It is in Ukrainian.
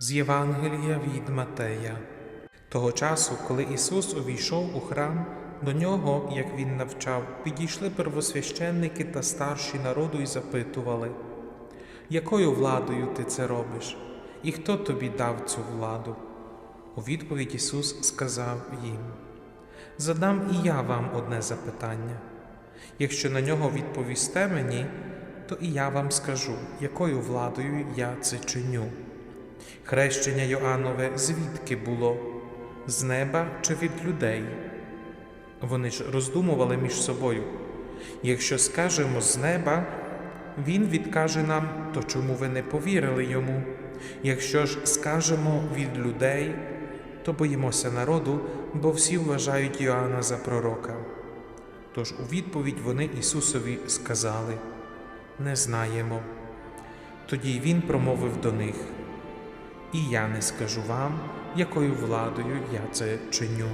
З Євангелія від Матея. Того часу, коли Ісус увійшов у храм, до нього, як він навчав, підійшли первосвященники та старші народу і запитували, якою владою ти це робиш, і хто тобі дав цю владу? У відповідь Ісус сказав їм: Задам і я вам одне запитання. Якщо на нього відповісте мені, то і я вам скажу, якою владою я це чиню. Хрещення Йоаннове звідки було? З неба чи від людей? Вони ж роздумували між собою. Якщо скажемо з неба, він відкаже нам, то чому ви не повірили йому? Якщо ж скажемо від людей, то боїмося народу, бо всі вважають Йоанна за пророка. Тож у відповідь вони Ісусові сказали: Не знаємо. Тоді він промовив до них: І я не скажу вам, якою владою я це чиню.